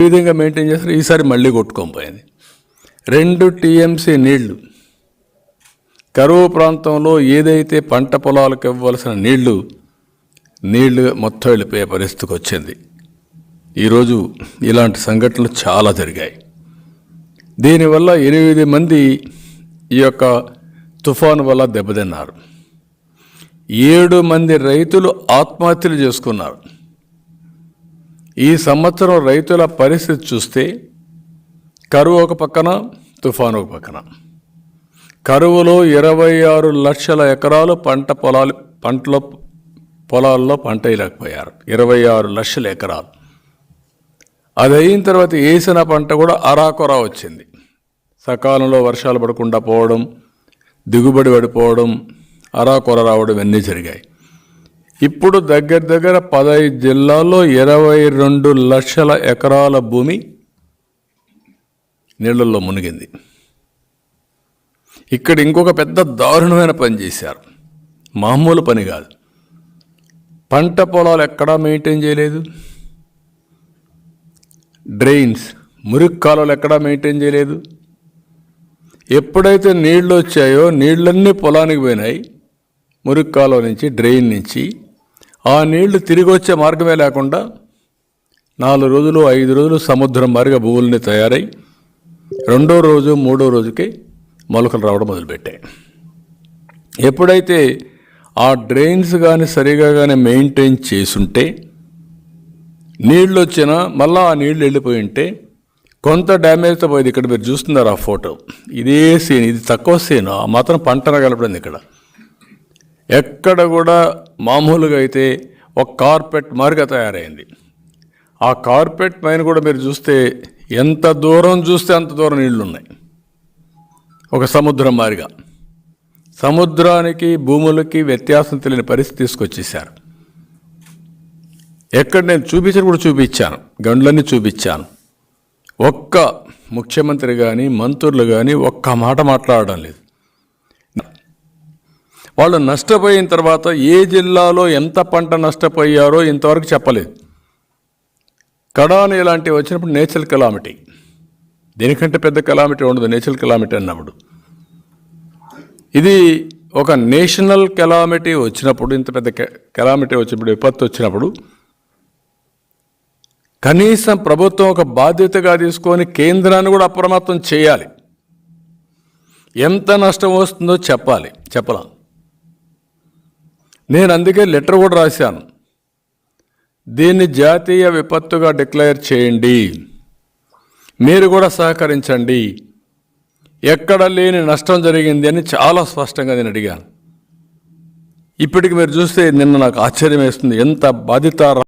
ఈ విధంగా మెయింటైన్ చేస్తారు ఈసారి మళ్ళీ కొట్టుకొని పోయింది. రెండు టీఎంసీ నీళ్ళు. కరువు ప్రాంతంలో ఏదైతే పంట పొలాలకు ఇవ్వాల్సిన నీళ్ళు నీళ్ళు మొత్తం వెళ్ళిపోయే పరిస్థితికి వచ్చింది. ఈరోజు ఇలాంటి సంఘటనలు చాలా జరిగాయి. దీనివల్ల ఎనిమిది మంది ఈ యొక్క తుఫాను వల్ల దెబ్బతిన్నారు. ఏడు మంది రైతులు ఆత్మహత్యలు చేసుకున్నారు. ఈ సంవత్సరం రైతుల పరిస్థితి చూస్తే కరువు ఒక పక్కన తుఫాను ఒక పక్కన. కరువులో ఇరవై ఆరు లక్షల ఎకరాలు పంట పొలాలు పంటలో పొలాల్లో పంట వేయలేకపోయారు ఇరవై ఆరు లక్షల ఎకరాలు. అది అయిన తర్వాత వేసిన పంట కూడా అరాకొరా వచ్చింది. సకాలంలో వర్షాలు పడకుండా పోవడం దిగుబడి పడిపోవడం అరాకొర రావడం ఇవన్నీ జరిగాయి. ఇప్పుడు దగ్గర దగ్గర పదహైదు జిల్లాల్లో ఇరవై రెండు లక్షల ఎకరాల భూమి నీళ్ళల్లో మునిగింది. ఇక్కడ ఇంకొక పెద్ద దారుణమైన పని చేశారు. మామూలు పని కాదు. పంట పొలాలు ఎక్కడా మెయింటైన్ చేయలేదు. డ్రైన్స్ మురికి కాలువలు ఎక్కడా మెయింటైన్ చేయలేదు. ఎప్పుడైతే నీళ్ళు వచ్చాయో నీళ్ళన్నీ పొలానికి పోయినాయి. మురికి కాలువ నుంచి డ్రైన్ నుంచి ఆ నీళ్ళు తిరిగి వచ్చే మార్గమే లేకుండా నాలుగు రోజులు ఐదు రోజులు సముద్రం మారిగా భూములని తయారై రెండో రోజు మూడో రోజుకి మొలకలు రావడం మొదలుపెట్టాయి. ఎప్పుడైతే ఆ డ్రైన్స్ కానీ సరిగా కానీ మెయింటైన్ చేసుంటే నీళ్ళు వచ్చినా మళ్ళీ ఆ నీళ్ళు వెళ్ళిపోయి ఉంటే కొంత డ్యామేజ్తో పోయింది. ఇక్కడ మీరు చూస్తున్నారు ఆ ఫోటో. ఇదే సీన్ ఇది తక్కువ సీన్. ఆ మాత్రం పంట కలపడింది ఇక్కడ. ఎక్కడ కూడా మామూలుగా అయితే ఒక కార్పెట్ మారిగా తయారైంది. ఆ కార్పెట్ పైన కూడా మీరు చూస్తే ఎంత దూరం చూస్తే అంత దూరం నీళ్ళు ఉన్నాయి ఒక సముద్రం మారిగా. సముద్రానికి భూములకి వ్యత్యాసం తెలియని పరిస్థితి తీసుకొచ్చేసారు ఎక్కడ నేను చూపించిన కూడా చూపించాను. గండ్లన్నీ చూపించాను. ఒక్క ముఖ్యమంత్రి కానీ మంత్రులు కానీ ఒక్క మాట మాట్లాడడం లేదు. వాళ్ళు నష్టపోయిన తర్వాత ఏ జిల్లాలో ఎంత పంట నష్టపోయారో ఇంతవరకు చెప్పలేదు. కడాని ఇలాంటివి వచ్చినప్పుడు నేచురల్ కెలామిటీ. దీనికంటే పెద్ద కెలామిటీ ఉండదు నేచురల్ కెలామిటీ అన్నప్పుడు. ఇది ఒక నేషనల్ కెలామిటీ వచ్చినప్పుడు ఇంత పెద్ద కెలామిటీ వచ్చినప్పుడు విపత్తు వచ్చినప్పుడు కనీసం ప్రభుత్వం ఒక బాధ్యతగా తీసుకొని కేంద్రాన్ని కూడా అప్రమత్తం చేయాలి. ఎంత నష్టం వస్తుందో చెప్పాలి చెప్పలా. నేను అందుకే లెటర్ కూడా రాశాను. దీన్ని జాతీయ విపత్తుగా డిక్లేర్ చేయండి. మీరు కూడా సహకరించండి. ఎక్కడ లేని నష్టం జరిగింది అని చాలా స్పష్టంగా నేను అడిగాను. ఇప్పటికి మీరు చూస్తే నిన్న నాకు ఆశ్చర్యం వేస్తుంది. ఎంత బాధిత